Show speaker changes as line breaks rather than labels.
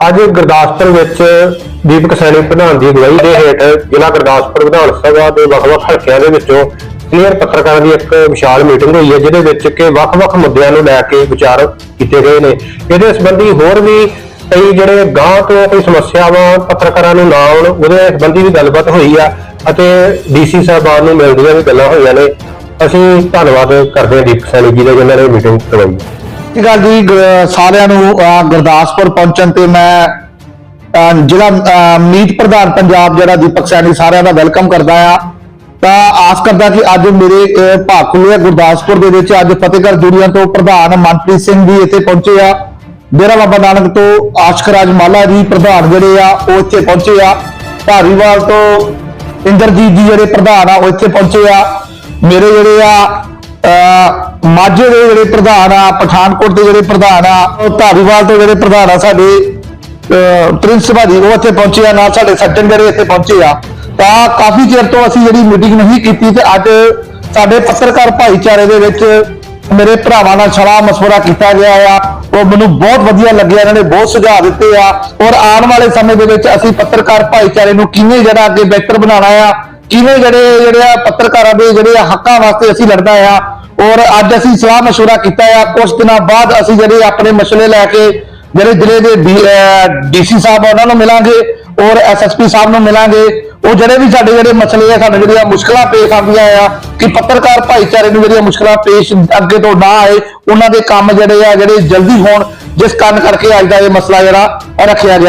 ਅੱਜ ਗੁਰਦਾਸਪੁਰ ਵਿੱਚ ਦੀਪਕ ਸੈਣੀ ਪ੍ਰਧਾਨ ਦੀ ਅਗਵਾਈ ਦੇ ਹੇਠ ਜ਼ਿਲ੍ਹਾ ਗੁਰਦਾਸਪੁਰ ਵਿਧਾਨ ਸਭਾ ਦੇ ਵੱਖ-ਵੱਖ ਹਲਕਿਆਂ ਦੇ ਵਿੱਚੋਂ ਸੀਨੀਅਰ ਪੱਤਰਕਾਰਾਂ ਦੀ ਇੱਕ ਵਿਸ਼ਾਲ ਮੀਟਿੰਗ ਹੋਈ ਹੈ, ਜਿਹਦੇ ਵਿੱਚ ਕਿ ਵੱਖ-ਵੱਖ ਮੁੱਦਿਆਂ ਨੂੰ ਲੈ ਕੇ ਵਿਚਾਰ ਕੀਤੇ ਗਏ ਨੇ। ਇਹਦੇ ਸੰਬੰਧੀ ਹੋਰ ਵੀ ਕਈ ਜਿਹੜੇ ਗਾਂ ਤੋਂ ਕੋਈ ਸਮੱਸਿਆਵਾਂ ਪੱਤਰਕਾਰਾਂ ਨੂੰ ਨਾ ਆਉਣ, ਉਹਦੇ ਸੰਬੰਧੀ ਵੀ ਗੱਲਬਾਤ ਹੋਈ ਆ ਅਤੇ ਡੀਸੀ ਸਾਹਿਬਾਨ ਨੂੰ ਮਿਲਦੀਆਂ ਵੀ ਗੱਲਾਂ ਹੋਈਆਂ ਨੇ। ਅਸੀਂ ਧੰਨਵਾਦ ਕਰਦੇ ਹਾਂ ਦੀਪਕ ਸੈਣੀ ਜੀ ਦਾ, ਜਿਨ੍ਹਾਂ ਨੇ ਮੀਟਿੰਗ ਕਰਵਾਈ।
ਸਤਿ ਸ਼੍ਰੀ ਅਕਾਲ ਜੀ ਸਾਰਿਆਂ ਨੂੰ ਗੁਰਦਾਸਪੁਰ ਪਹੁੰਚਣ ਤੇ ਮੈਂ ਜਿਹੜਾ ਮੀਤ ਪ੍ਰਧਾਨ ਪੰਜਾਬ ਜਿਹੜਾ ਦੀਪਕ ਸੈਣੀ ਸਾਰਿਆਂ ਦਾ ਵੈਲਕਮ ਕਰਦਾ ਆ ਤਾਂ ਆਸ ਕਰਦਾ ਕਿ ਅੱਜ ਮੇਰੇ ਅਹ, ਭਾਖੂਲੇ ਗੁਰਦਾਸਪੁਰ ਦੇ ਵਿੱਚ ਅੱਜ ਫਤਿਹਗੜ੍ਹ ਜੁੜੀਆਂ ਤੋਂ ਪ੍ਰਧਾਨ ਮਨਪ੍ਰੀਤ ਸਿੰਘ ਜੀ ਇੱਥੇ ਪਹੁੰਚੇ ਆ। ਡੇਰਾ ਬਾਬਾ ਨਾਨਕ ਤੋਂ ਆਸ਼ਕਰਾਜ ਮਾਲਾ ਜੀ ਪ੍ਰਧਾਨ ਜਿਹੜੇ ਆ ਉਹ ਇੱਥੇ ਪਹੁੰਚੇ ਆ। ਧਾਰੀਵਾਲ ਤੋਂ ਇੰਦਰਜੀਤ ਜੀ ਜਿਹੜੇ ਪ੍ਰਧਾਨ ਆ ਉਹ ਇੱਥੇ ਪਹੁੰਚੇ ਆ। ਮੇਰੇ ਜਿਹੜੇ ਆ ਮਾਝੇ ਦੇ ਜਿਹੜੇ ਪ੍ਰਧਾਨ ਆ, ਪਠਾਨਕੋਟ ਦੇ ਜਿਹੜੇ ਪ੍ਰਧਾਨ ਆ ਉਹ ਧਾਰੀਵਾਲ ਦੇ ਜਿਹੜੇ ਪ੍ਰਧਾਨ ਆ ਸਾਡੇ, ਅਹ, ਪ੍ਰਿੰਸ ਭਾਜੀ, ਉਹ ਇੱਥੇ ਪਹੁੰਚੇ ਆ, ਨਾਲ ਸਾਡੇ ਸੱਜਣ ਜਿਹੜੇ ਇੱਥੇ ਪਹੁੰਚੇ ਆ। ਤਾਂ ਕਾਫੀ ਚਿਰ ਤੋਂ ਅਸੀਂ ਜਿਹੜੀ ਮੀਟਿੰਗ ਨਹੀਂ ਕੀਤੀ ਤੇ ਅੱਜ ਸਾਡੇ ਪੱਤਰਕਾਰ ਭਾਈਚਾਰੇ ਦੇ ਵਿੱਚ ਮੇਰੇ ਭਰਾਵਾਂ ਨਾਲ ਸਲਾਹ ਮਸ਼ਵਰਾ ਕੀਤਾ ਗਿਆ ਆ। ਉਹ ਮੈਨੂੰ ਬਹੁਤ ਵਧੀਆ ਲੱਗਿਆ, ਇਹਨਾਂ ਨੇ ਬਹੁਤ ਸੁਝਾਅ ਦਿੱਤੇ ਆ। ਔਰ ਆਉਣ ਵਾਲੇ ਸਮੇਂ ਦੇ ਵਿੱਚ ਅਸੀਂ ਪੱਤਰਕਾਰ ਭਾਈਚਾਰੇ ਨੂੰ ਕਿਵੇਂ ਜਿਹੜਾ ਅੱਗੇ ਬਿਹਤਰ ਬਣਾਉਣਾ ਆ, ਕਿਵੇਂ ਜਿਹੜੇ ਜਿਹੜੇ ਆ ਪੱਤਰਕਾਰਾਂ ਦੇ ਜਿਹੜੇ ਆ ਹੱਕਾਂ ਵਾਸਤੇ ਅਸੀਂ ਲੜਨਾ ਆ ਔਰ ਅੱਜ ਅਸੀਂ ਸਲਾਹ ਮਸ਼ਵਰਾ ਕੀਤਾ ਆ। ਕੁਝ ਦਿਨਾਂ ਬਾਅਦ ਅਸੀਂ ਜਿਹੜੇ ਆਪਣੇ ਮਸਲੇ ਲੈ ਕੇ, ਜਿਹੜੇ ਜ਼ਿਲ੍ਹੇ ਦੇ ਡੀਸੀ ਸਾਹਿਬ ਆ, ਉਹਨਾਂ ਨੂੰ ਮਿਲਾਂਗੇ ਔਰ ਐਸਐਸਪੀ ਸਾਹਿਬ ਨੂੰ ਮਿਲਾਂਗੇ। ਉਹ ਜਿਹੜੇ ਵੀ ਸਾਡੇ ਜਿਹੜੇ ਮਸਲੇ ਆ, ਸਾਡੇ ਜਿਹੜੀਆਂ ਮੁਸ਼ਕਲਾਂ ਪੇਸ਼ ਆਉਂਦੀਆਂ ਆ ਕਿ ਪੱਤਰਕਾਰ ਭਾਈਚਾਰੇ ਨੂੰ ਜਿਹੜੀਆਂ ਮੁਸ਼ਕਲਾਂ ਪੇਸ਼ ਅੱਗੇ ਤੋਂ ਨਾ ਆਏ, ਉਹਨਾਂ ਦੇ ਕੰਮ ਜਿਹੜੇ ਆ, ਜਿਹੜੇ ਜਲਦੀ ਹੋਣ, ਜਿਸ ਕਾਰਨ ਕਰਕੇ ਅੱਜ ਦਾ ਇਹ ਮਸਲਾ ਜਿਹੜਾ ਰੱਖਿਆ ਗਿਆ।